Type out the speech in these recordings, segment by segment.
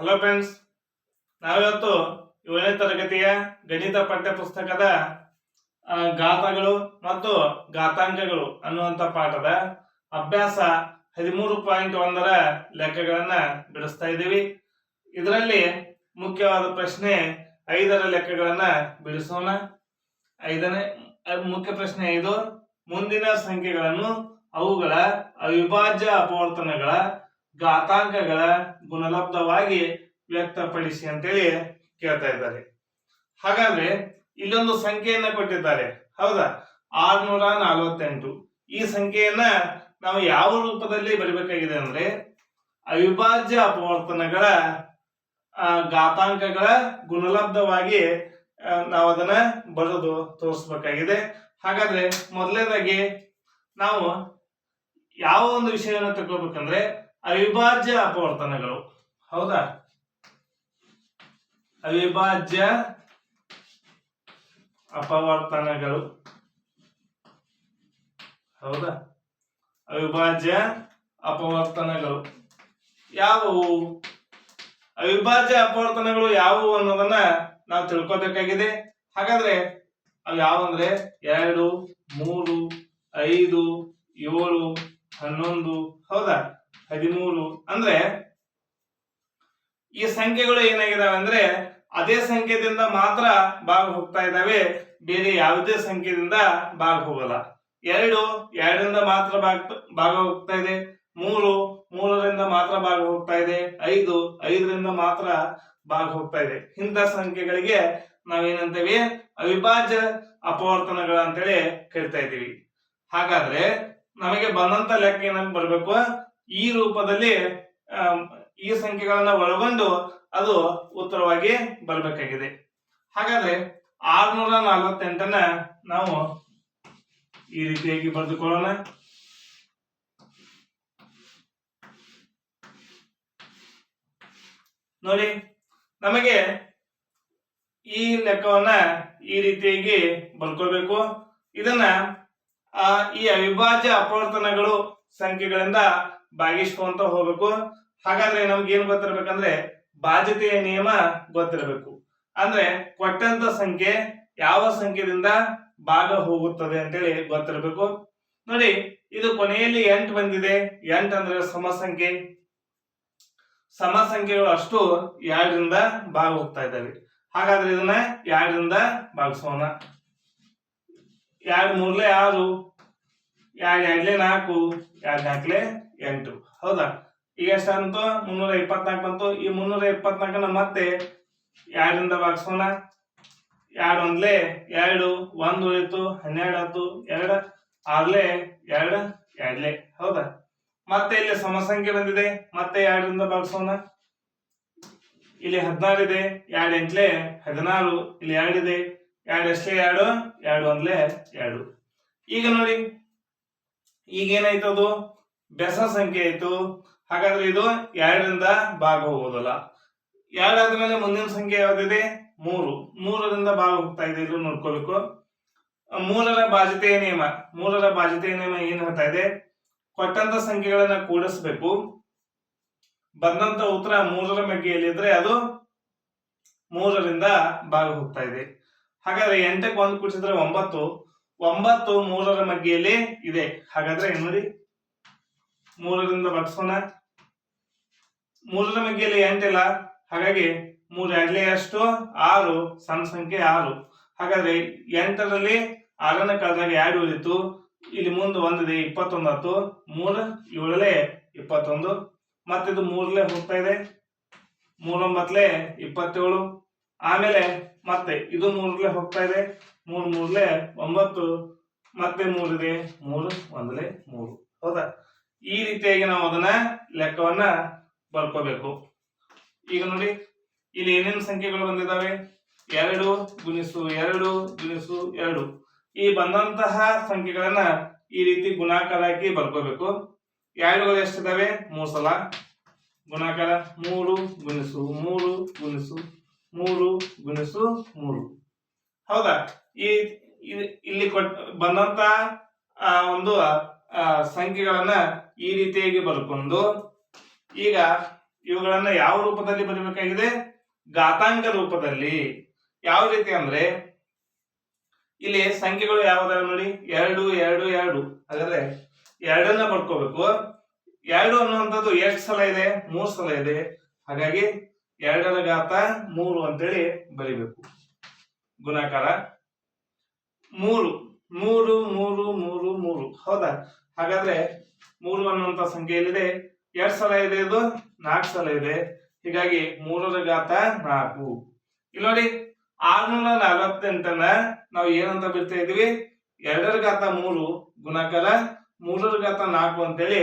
Hello friends ನಾವಿವತ್ತು ಏಳನೇ ತರಗತಿಯ ಗಣಿತ ಪಠ್ಯಪುಸ್ತಕದ ಪುಸ್ತಕದ ಆ, ಮತ್ತು ಗಾತಾಂಕಗಳು ಅನ್ನುವಂಥ ಪಾಠದ ಅಭ್ಯಾಸ ಹದಿಮೂರು ಪಾಯಿಂಟ್ ಒಂದರ ಲೆಕ್ಕಗಳನ್ನ ಬಿಡಿಸ್ತಾ ಇದ್ದೀವಿ. ಇದರಲ್ಲಿ ಮುಖ್ಯವಾದ ಪ್ರಶ್ನೆ ಐದರ ಲೆಕ್ಕಗಳನ್ನ ಬಿಡಿಸೋಣ. ಐದನೇ ಮುಖ್ಯ ಪ್ರಶ್ನೆ ಐದು. ಮುಂದಿನ ಸಂಖ್ಯೆಗಳನ್ನು ಅವುಗಳ ಅವಿಭಾಜ್ಯ ಅಪವರ್ತನಗಳ ಘಾತಾಂಕಗಳ ಗುಣಲಬ್ಧವಾಗಿ ವ್ಯಕ್ತಪಡಿಸಿ ಅಂತೇಳಿ ಕೇಳ್ತಾ ಇದ್ದಾರೆ. ಹಾಗಾದ್ರೆ ಇಲ್ಲೊಂದು ಸಂಖ್ಯೆಯನ್ನ ಕೊಟ್ಟಿದ್ದಾರೆ. ಹೌದಾ? ಆರ್ನೂರ ನಲವತ್ತೆಂಟು. ಈ ಸಂಖ್ಯೆಯನ್ನ ನಾವು ಯಾವ ರೂಪದಲ್ಲಿ ಬರಬೇಕಾಗಿದೆ ಅಂದ್ರೆ ಅವಿಭಾಜ್ಯ ಅಪವರ್ತನಗಳ ಘಾತಾಂಕಗಳ ಗುಣಲಬ್ಧವಾಗಿ ನಾವು ಅದನ್ನ ಬರೆದು ತೋರಿಸ್ಬೇಕಾಗಿದೆ. ಹಾಗಾದ್ರೆ ಮೊದಲನೇದಾಗಿ ನಾವು ಯಾವ ಒಂದು ವಿಷಯವನ್ನು ತಗೋಬೇಕಂದ್ರೆ ಅವಿಭಾಜ್ಯ ಅಪವರ್ತನಗಳು ಹೌದಾ? ಅವಿಭಾಜ್ಯ ಅಪವರ್ತನಗಳು. ಹೌದಾ? ಅವಿಭಾಜ್ಯ ಅಪವರ್ತನಗಳು. ಯಾವುವು? ಅವಿಭಾಜ್ಯ ಅಪವರ್ತನಗಳು ಯಾವುವು ಅನ್ನೋದನ್ನ ನಾವು ತಿಳ್ಕೊಬೇಕಾಗಿದೆ. ಹಾಗಾದ್ರೆ ಅವು ಯಾವಂದ್ರೆ ಎರಡು, ಮೂರು, ಐದು, ಏಳು, ಹನ್ನೊಂದು. ಹೌದಾ? ಹದಿಮೂರು. ಅಂದ್ರೆ ಈ ಸಂಖ್ಯೆಗಳು ಏನಾಗಿದಾವೆ ಅಂದ್ರೆ ಅದೇ ಸಂಖ್ಯೆದಿಂದ ಮಾತ್ರ ಭಾಗ ಹೋಗ್ತಾ ಇದ್ದಾವೆ ಬೇರೆ ಯಾವುದೇ ಸಂಖ್ಯೆದಿಂದ ಭಾಗ ಹೋಗಲ್ಲ. ಎರಡು, ಎರಡರಿಂದ ಮಾತ್ರ ಭಾಗ ಭಾಗ ಹೋಗ್ತಾ ಇದೆ. ಮೂರು, ಮೂರರಿಂದ ಮಾತ್ರ ಭಾಗ ಹೋಗ್ತಾ ಇದೆ. ಐದು, ಐದರಿಂದ ಮಾತ್ರ ಭಾಗ ಹೋಗ್ತಾ ಇದೆ. ಇಂಥ ಸಂಖ್ಯೆಗಳಿಗೆ ನಾವೇನಂತೇವೆ? ಅವಿಭಾಜ್ಯ ಅಪವರ್ತನಗಳು ಅಂತೇಳಿ ಕರಿತಾ ಇದ್ದೀವಿ. ಹಾಗಾದ್ರೆ ನಮಗೆ ಬಂದಂತ ಲೆಕ್ಕ ಏನಂತ ಬರ್ಬೇಕು? ಈ ರೂಪದಲ್ಲಿ ಈ ಸಂಖ್ಯೆಗಳನ್ನ ಒಳಗೊಂಡು ಅದು ಉತ್ತರವಾಗಿ ಬರಬೇಕಾಗಿದೆ. ಹಾಗಾದ್ರೆ ಆರ್ನೂರ ನಲವತ್ತೆಂಟನ್ನ ನಾವು ಈ ರೀತಿಯಾಗಿ ಬರೆದುಕೊಳ್ಳೋಣ. ನೋಡಿ ನಮಗೆ ಈ ಲೆಕ್ಕವನ್ನ ಈ ರೀತಿಯಾಗಿ ಬರ್ಕೋಬೇಕು ಇದನ್ನ ಆ, ಈ ಅವಿಭಾಜ್ಯ ಅಪವರ್ತನಗಳು ಸಂಖ್ಯೆಗಳಿಂದ ಭಾಗಿಸ್ಕೊಂತ ಹೋಗ್ಬೇಕು. ಹಾಗಾದ್ರೆ ನಮ್ಗೆ ಏನ್ ಗೊತ್ತಿರ್ಬೇಕಂದ್ರೆ ಬಾಧ್ಯತೆಯ ನಿಯಮ ಗೊತ್ತಿರಬೇಕು. ಅಂದ್ರೆ ಕೊಟ್ಟಂತ ಸಂಖ್ಯೆ ಯಾವ ಸಂಖ್ಯೆದಿಂದ ಭಾಗ ಹೋಗುತ್ತದೆ ಅಂತೇಳಿ ಗೊತ್ತಿರಬೇಕು. ನೋಡಿ, ಇದು ಕೊನೆಯಲ್ಲಿ ಎಂಟು ಬಂದಿದೆ. ಎಂಟು ಅಂದ್ರೆ ಸಮ ಸಂಖ್ಯೆ ಸಮ ಸಂಖ್ಯೆಗಳು ಅಷ್ಟು ಎರಡರಿಂದ ಭಾಗ ಹೋಗ್ತಾ ಇದ್ದಾವೆ. ಹಾಗಾದ್ರೆ ಇದನ್ನ ಎರಡರಿಂದ ಭಾಗಿಸೋಣ. ಎರಡು ಮೂರ್ಲೆ ಆರು. ಎರಡು, ಎರಡ್ಲೆ ನಾಲ್ಕು, ಎರಡು ನಾಲ್ಕಲೆ ಎಂಟು. ಹೌದಾ? ಈಗ ಎಷ್ಟಂತು ಮುನ್ನೂರ ಇಪ್ಪತ್ನಾಲ್ಕು ಬಂತು. ಈ ಮುನ್ನೂರ ಇಪ್ಪತ್ನಾಲ್ಕನ್ನ ಮತ್ತೆ ಎರಡರಿಂದ ಭಾಗಿಸೋಣ ಎರಡು ಒಂದ್ಲೆ ಎರಡು, ಒಂದು ಉಳಿತು ಹನ್ನೆರಡು ಹತ್ತು ಎರಡು, ಆರ್ಲೆ ಎರಡು, ಎರಡ್ಲೆ. ಹೌದಾ? ಮತ್ತೆ ಇಲ್ಲಿ ಸಮಸಂಖ್ಯೆ ಬಂದಿದೆ. ಮತ್ತೆ ಎರಡರಿಂದ ಭಾಗಿಸೋಣ ಇಲ್ಲಿ ಹದಿನಾರು ಇದೆ. ಎರಡು ಎಂಟ್ಲೆ ಹದಿನಾರು. ಇಲ್ಲಿ ಎರಡಿದೆ ಎರಡು ಎಷ್ಟೇ ಎರಡು? ಎರಡು ಒಂದ್ಲೆ ಎರಡು. ಈಗ ನೋಡಿ. ಈಗ ಏನಾಯ್ತು ಅದು? ಬೆಸ ಸಂಖ್ಯೆ ಆಯ್ತು. ಹಾಗಾದ್ರೆ ಇದು ಎರಡರಿಂದ ಭಾಗ ಹೋಗೋದಲ್ಲ ಎರಡಾದ್ಮೇಲೆ ಮುಂದಿನ ಸಂಖ್ಯೆ ಯಾವ್ದಿದೆ? ಮೂರು. ಮೂರರಿಂದ ಭಾಗ ಹೋಗ್ತಾ ಇದೆ ಇದು ನೋಡ್ಕೋಬೇಕು ಮೂರರ ಬಾಧ್ಯತೆಯ ನಿಯಮ. ಮೂರರ ಬಾಧ್ಯತೆಯ ನಿಯಮ ಏನ್ ಹೇಳ್ತಾ ಇದೆ? ಕೊಟ್ಟಂತ ಸಂಖ್ಯೆಗಳನ್ನ ಕೂಡಿಸ್ಬೇಕು. ಬಂದಂತ ಉತ್ತರ ಮೂರರ ಮಗ್ಗೆಯಲ್ಲಿದ್ರೆ ಅದು ಮೂರರಿಂದ ಭಾಗ ಹೋಗ್ತಾ ಇದೆ. ಹಾಗಾದ್ರೆ ಎಂಟಕ್ಕೆ ಒಂದು ಕೂಡಿಸಿದ್ರೆ ಒಂಬತ್ತು. ಒಂಬತ್ತು ಮೂರರ ಮಗ್ಗಿಯಲ್ಲಿ ಇದೆ. ಹಾಗಾದ್ರೆ ನೋಡಿ? ಮೂರರಿಂದ ಬಡಿಸೋಣ. ಮೂರರ ಮಗ್ಗೆಯಲ್ಲಿ ಎಂಟಿಲ್ಲ ಹಾಗಾಗಿ ಮೂರು ಎರಡಲೇ ಅಷ್ಟು, ಆರು, ಸಣ್ಣ ಸಂಖ್ಯೆ ಆರು. ಹಾಗಾದ್ರೆ ಎಂಟರಲ್ಲಿ ಆರನ ಕಾಲದಾಗ ಎರಡು ಉಳಿತು ಇಲ್ಲಿ ಮುಂದೆ ಒಂದಿದೆ ಇಪ್ಪತ್ತೊಂದು ಹತ್ತು ಮೂರು ಏಳಲೆ ಇಪ್ಪತ್ತೊಂದು. ಮತ್ತಿದು ಮೂರಲೆ ಹೋಗ್ತಾ ಇದೆ. ಮೂರೊಂಬತ್ಲೆ ಇಪ್ಪತ್ತೇಳು. ಆಮೇಲೆ ಮತ್ತೆ ಇದು ಮೂರಲೆ ಹೋಗ್ತಾ ಇದೆ. ಮೂರ್ ಮೂರ್ಲೆ ಒಂಬತ್ತು, ಮತ್ತೆ ಮೂರಿದೆ ಮೂರು ಒಂದಲೆ ಮೂರು. ಹೌದಾ? ಈ ರೀತಿಯಾಗಿ ನಾವು ಅದನ್ನ ಲೆಕ್ಕವನ್ನ ಬರ್ಕೋಬೇಕು. ಈಗ ನೋಡಿ, ಇಲ್ಲಿ ಏನೇನು ಸಂಖ್ಯೆಗಳು ಬಂದಿದ್ದಾವೆ ಎರಡು ಗುಣಿಸು ಎರಡು ಗುಣಿಸು ಎರಡು. ಈ ಬಂದಂತಹ ಸಂಖ್ಯೆಗಳನ್ನ ಈ ರೀತಿ ಗುಣಾಕಾರ ಹಾಕಿ ಬರ್ಕೋಬೇಕು. ಎರಡುಗಳು ಎಷ್ಟಿದಾವೆ? ಮೂರು ಸಲ. ಗುಣಾಕಾರ ಮೂರು ಗುಣಿಸು ಮೂರು ಗುಣಿಸು ಮೂರು ಗುಣಿಸು ಮೂರು. ಹೌದಾ? ಈ ಇಲ್ಲಿ ಕೊಟ್, ಬಂದಂತ ಒಂದು ಸಂಖ್ಯೆಗಳನ್ನ ಈ ರೀತಿಯಾಗಿ ಬರ್ಕೊಂಡು, ಈಗ ಇವುಗಳನ್ನ ಯಾವ ರೂಪದಲ್ಲಿ ಬರೀಬೇಕಾಗಿದೆ? ಘಾತಾಂಕ ರೂಪದಲ್ಲಿ. ಯಾವ ರೀತಿ ಅಂದ್ರೆ, ಇಲ್ಲಿ ಸಂಖ್ಯೆಗಳು ಯಾವ್ದಾವ ನೋಡಿ? ಎರಡು ಎರಡು ಎರಡು. ಹಾಗಾದ್ರೆ ಎರಡನ್ನ ಬರ್ಕೋಬೇಕು ಎರಡು ಅನ್ನುವಂಥದ್ದು ಎಷ್ಟು ಸಲ ಇದೆ? ಮೂರು ಸಲ ಇದೆ. ಹಾಗಾಗಿ ಎರಡರ ಘಾತ ಮೂರು ಅಂತೇಳಿ ಬರಿಬೇಕು. ಗುಣಾಕಾರ ಮೂರು ಮೂರು ಮೂರು ಮೂರು ಮೂರು. ಹೌದಾ? ಹಾಗಾದ್ರೆ ಮೂರು ಅನ್ನುವಂತ ಸಂಖ್ಯೆಯಲ್ಲಿದೆ ಎರಡ್ ಸಲ ಇದೆ ಇದು, ನಾಲ್ಕು ಸಲ ಇದೆ. ಹೀಗಾಗಿ ಮೂರರ ಘಾತ ನಾಲ್ಕು. ಇಲ್ಲಿ ನೋಡಿ, ಆರ್ನೂರ ನಲವತ್ತೆಂಟನ್ನ ನಾವು ಏನಂತ ಬಿಡ್ತಾ ಇದೀವಿ ಎರಡರ ಘಾತ ಮೂರು, ಗುಣಾಕಾರ ಮೂರರ ಘಾತ ನಾಲ್ಕು ಅಂತೇಳಿ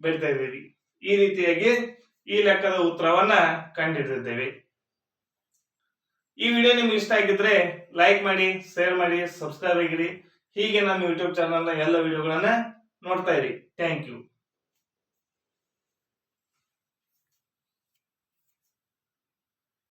ಬಿಡ್ತಾ ಇದೀವಿ ಈ ರೀತಿಯಾಗಿ ಈ ಲೆಕ್ಕದ ಉತ್ತರವನ್ನ ಕಂಡುಹಿಡಿದಿದ್ದೇವೆ ಈ ವಿಡಿಯೋ ನಿಮ್ಗೆ ಇಷ್ಟ ಆಗಿದ್ರೆ ಲೈಕ್ ಮಾಡಿ ಶೇರ್ ಮಾಡಿ ಸಬ್ಸ್ಕ್ರೈಬ್ ಆಗಿರಿ. ಹೀಗೆ ನಮ್ಮ ಯೂಟ್ಯೂಬ್ ಚಾನಲ್ನ ಎಲ್ಲ ವಿಡಿಯೋಗಳನ್ನ ನೋಡ್ತಾ ಇರಿ. Thank you